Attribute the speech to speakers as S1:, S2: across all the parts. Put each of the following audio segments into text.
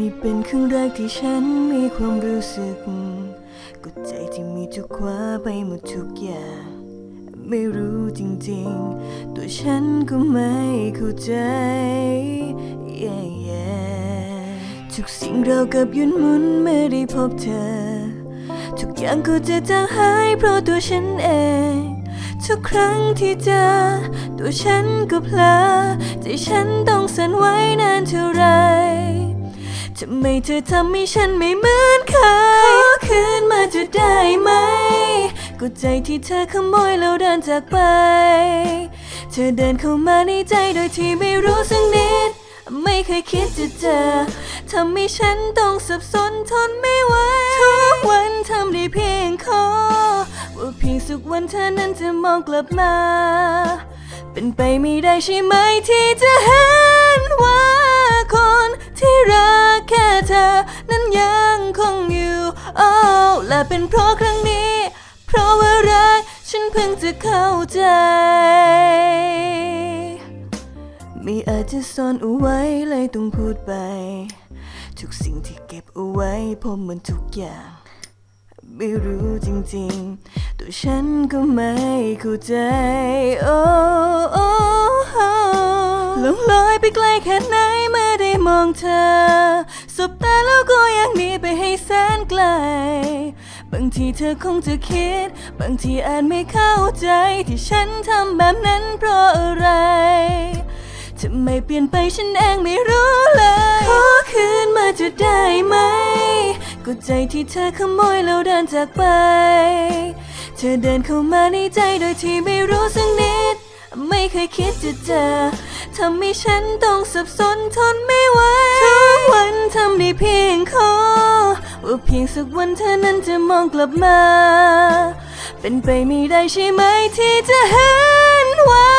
S1: นี่เป็นครั้งแรกที่ฉันมีความรู้สึกกดใจที่มีทุกคว้าไปหมดทุกอย่าง ไม่รู้จริงๆ ตัวฉันก็ไม่เข้าใจ yeah, yeah ทุกสิ่งเรากับยุนหมุนเมื่อได้พบเธอ ทุกอย่างก็จะจางหายเพราะตัวฉันเอง ทุกครั้งที่เจอ ตัวฉันก็เพลอใจฉันต้องสั่นไหว้นานเท่าไร ทำไมเธอทำให้ฉันไม่เหมือนเคยขอคืนมาจะได้ไหมก็ใจที่เธอขโมยแล้วเดินจากไป เธอเดินเข้ามาในใจโดยที่ไม่รู้สักนิด ไม่เคยคิดจะเจอทำให้ฉันต้องสับสนทนไม่ไหวทุกวันทำได้เพียงขอว่าเพียงสักวันเธอนั้นจะมองกลับมา เป็นไปไม่ได้ใช่ไหมที่จะเห็นว่าคน ที่รักแค่เธอ นั้นยังคงอยู่ โอ้และเป็นเพราะครั้งนี้ เพราะว่ารักฉันเพิ่งจะเข้าใจ ไม่อาจจะซ่อนเอาไว้เลยต้องพูดไป ทุกสิ่งที่เก็บเอาไว้ผมมันทุกอย่าง ไม่รู้จริงๆ ตัวฉันก็ไม่เข้าใจ โอ้โอ้โอ้หลงลอยไปไกลแค่ไหน มองเธอ สบตาแล้วก็ยากหนีไปให้แสนไกล บางทีเธอคงจะคิด บางทีอาจไม่เข้าใจที่ฉันทำแบบนั้นเพราะอะไรทำไมเปลี่ยนไปฉันเองไม่รู้เลย ขอคืนมาจะได้ไหมก็ใจที่เธอขโมยแล้วเดินจากไป เธอเดินเข้ามาในใจโดยที่ไม่รู้ เคยคิดจะเจอทำให้ฉันต้องสับสนทนไม่ไหวทุกวันทำได้เพียงขอว่าเพียงสักวันเธอนั้นจะมองกลับมา เป็นไปไม่ได้ใช่ไหมที่จะเห็นว่า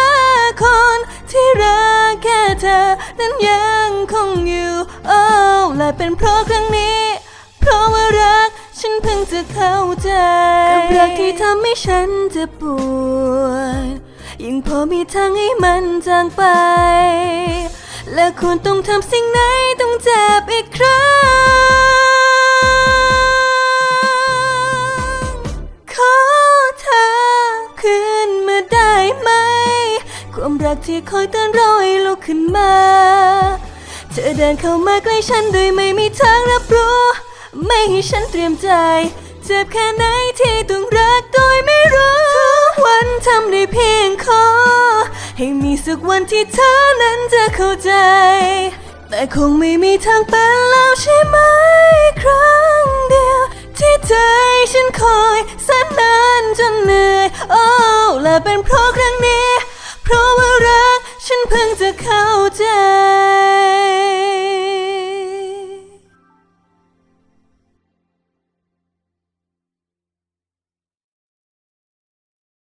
S1: คนที่รักแค่เธอ นั้นยังคงอยู่โอ้และเป็นเพราะครั้งนี้ เพราะว่ารักฉันเพิ่งจะเข้าใจกับรักที่ทำให้ฉันเจะปวด ยังพอมีทางให้มันจางไป และควรต้องทำสิ่งไหนต้องเจ็บอีกครั้ง ขอเธอคืนมาได้ไหม ความรักที่คอยเตือนเราให้ลุกขึ้นมา เธอเดินเข้ามาใกล้ฉันโดยไม่มีทางรับรู้ ไม่ให้ฉันเตรียมใจ เจ็บแค่ไหนที่ต้องรัก ขอ ให้มีสักวันที่เธอนั้นจะเข้าใจ แต่คงไม่มีทางเป็นแล้วใช่ไหม ครั้งเดียว ที่ใจฉันคอยแสนนานจนเหนื่อยโอ้และเป็นเพราะครั้งนี้ เพราะว่ารักฉันเพิ่งจะเข้าใจ